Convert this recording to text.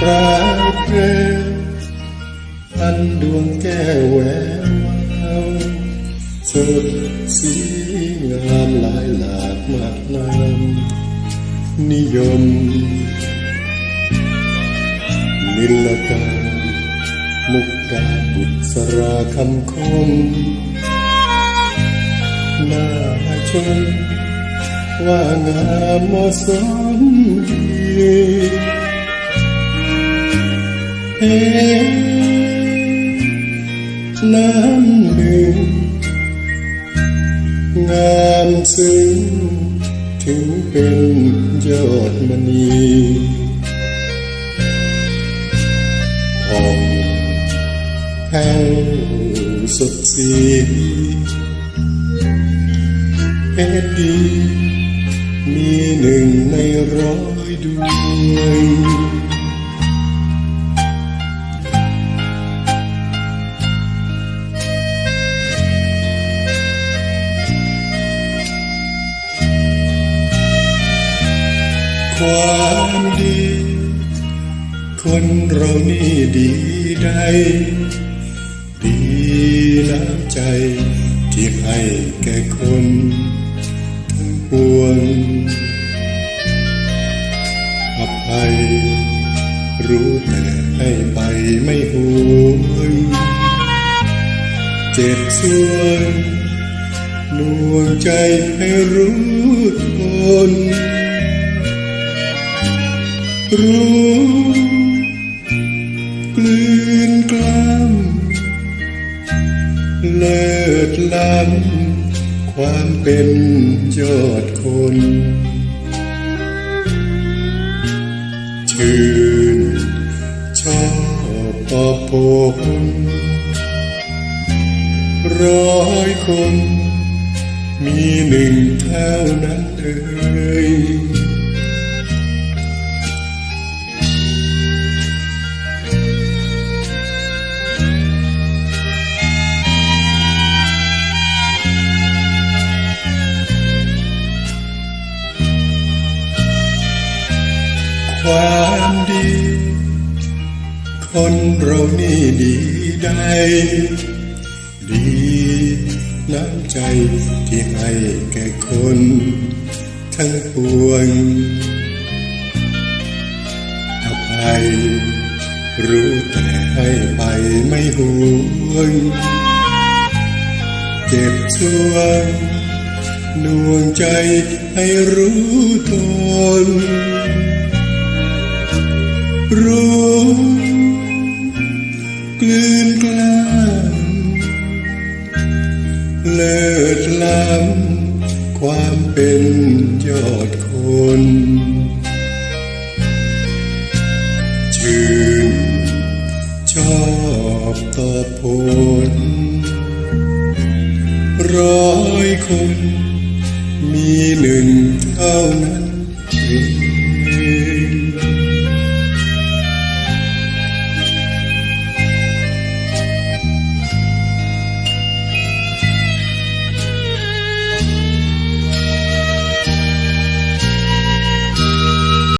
พันดวงแก้วแหวววาสดสีงามหลายหลากมากน้ำนิยมนิลการมุกดาบุษราคำคมน่าชมว่างามเหมาะสมดี เห็นน้ำหนึ่งงามซึ้งถึงเป็นยอดมณีผ่องแผ้วสดสีเพชรดีมีหนึ่งในร้อยดวง ความดี คนเรานี่ดีได้ ดีน้ำใจที่ให้แก่คนทั้งปวงอภัยรู้แต่ให้ไปไม่หวงเจ็บส่วนหน่วงใจให้รู้ทน รู้กลืนกล้ำเลิศล้ำความเป็นยอดคนชื่นชอบปอบโพนร้อยคน มีหนึ่งเท่านั้นเอ่ย ความดี คนเรานี่ดีได้ดีน้ำใจที่ให้แก่คนทั้งปวงอภัยรู้แต่ให้ไปไม่ห่วงเจ็บช่วงหน่วงใจให้รู้ตน รู้กลืนกล้ำเลิศล้ำความเป็นยอดคนชื่นชอบตอบผลร้อยคนมีหนึ่งเท่านั้น